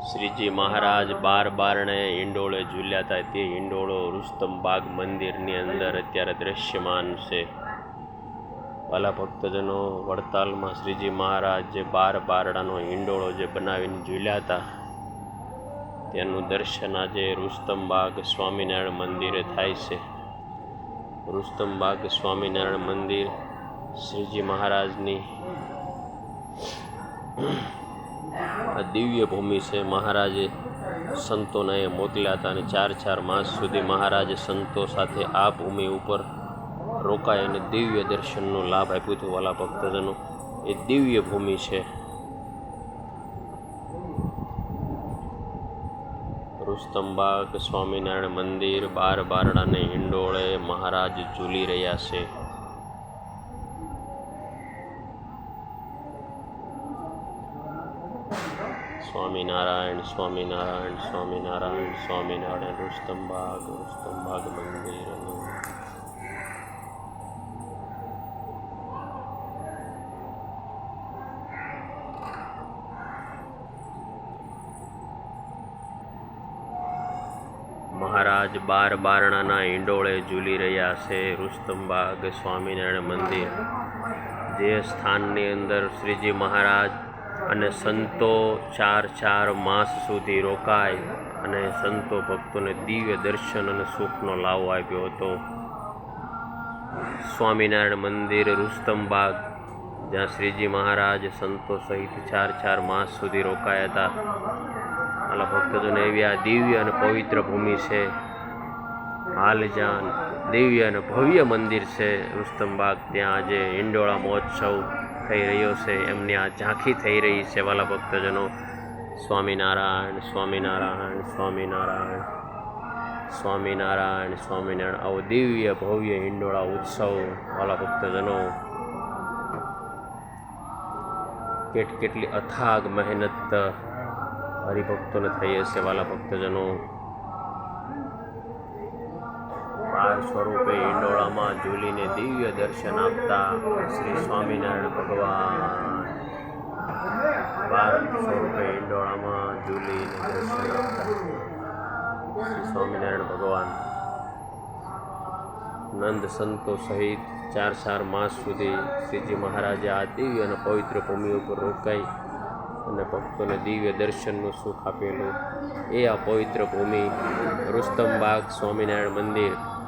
શ્રીજી મહારાજ બાર બારણે હિંડોળે ઝૂલ્યા હતા તે હિંડોળો રુસ્તમ બાગ મંદિરની અંદર અત્યારે દ્રશ્યમાન છે. વાલા ભક્તજનો, વડતાલમાં શ્રીજી મહારાજ જે બાર બારડાનો હિંડોળો જે બનાવીને ઝૂલ્યા હતા, તેનું દર્શન આજે રુસ્તમ બાગ સ્વામિનારાયણ મંદિરે થાય છે. રુસ્તમ બાગ સ્વામિનારાયણ મંદિર શ્રીજી મહારાજની આ દિવ્ય ભૂમિ છે મહારાજે સંતોને એ મોકલ્યા હતા અને ચાર ચાર માસ સુધી મહારાજે સંતો સાથે આ ભૂમિ ઉપર રોકાય અને દિવ્ય દર્શનનો લાભ આપ્યો હતો વાલા ભક્તજનો. એ દિવ્ય ભૂમિ છે. રુસ્તમબાગ સ્વામિનારાયણ મંદિર બાર બારડાને હિંડોળે મહારાજ ઝૂલી રહ્યા છે. સ્વામિનારાયણ સ્વામિનારાયણ સ્વામિનારાયણ સ્વામિનારાયણ, રુસ્તમબાગ રુસ્તમબાગ મંદિર મહારાજ બાર બારણાના હિંડોળે ઝૂલી રહ્યા છે રુસ્તમબાગ સ્વામિનારાયણ મંદિર. જે સ્થાનની અંદર શ્રીજી મહારાજ અને સંતો ચાર ચાર માસ સુધી રોકાય અને સંતો ભક્તોને દિવ્ય દર્શન અને સુખનો લાવો આપ્યો હતો. સ્વામિનારાયણ મંદિર રુસ્તમબાગ, જ્યાં શ્રીજી મહારાજ સંતો સહિત ચાર ચાર માસ સુધી રોકાયા હતા. આલા ભક્તજોને, એવી આ દિવ્ય અને પવિત્ર ભૂમિ છે. હાલ જ્યાં દિવ્ય અને ભવ્ય મંદિર છે રુસ્તમબાગ, ત્યાં આજે હિંડોળા મહોત્સવ થઈ રહ્યો છે. એમની આ ઝાંખી થઈ રહી છે વાલા ભક્તજનો. સ્વામિનારાયણ સ્વામિનારાયણ સ્વામિનારાયણ સ્વામિનારાયણ સ્વામિનારાયણ. આવો દિવ્ય, ભવ્ય હિંડોળા ઉત્સવ વાલા ભક્તજનો. કેટ કેટલી અથાગ મહેનત હરિભક્તોને થઈ હશે વાલા ભક્તજનો. બાર સ્વરૂપે હિંડોળામાં ઝૂલીને દિવ્ય દર્શન આપતા શ્રી સ્વામિનારાયણ ભગવાન બાર સ્વરૂપે હિંડોળામાં ઝૂલીને દર્શન આપતા શ્રી સ્વામિનારાયણ ભગવાન. નંદ સંતો સહિત ચાર ચાર માસ સુધી શ્રીજી મહારાજે આ દિવ્ય અને પવિત્ર ભૂમિ ઉપર રોકાઈ અને ભક્તોને દિવ્ય દર્શનનું સુખ આપેલું. એ આ પવિત્ર ભૂમિ રુસ્તમબાગ સ્વામિનારાયણ મંદિર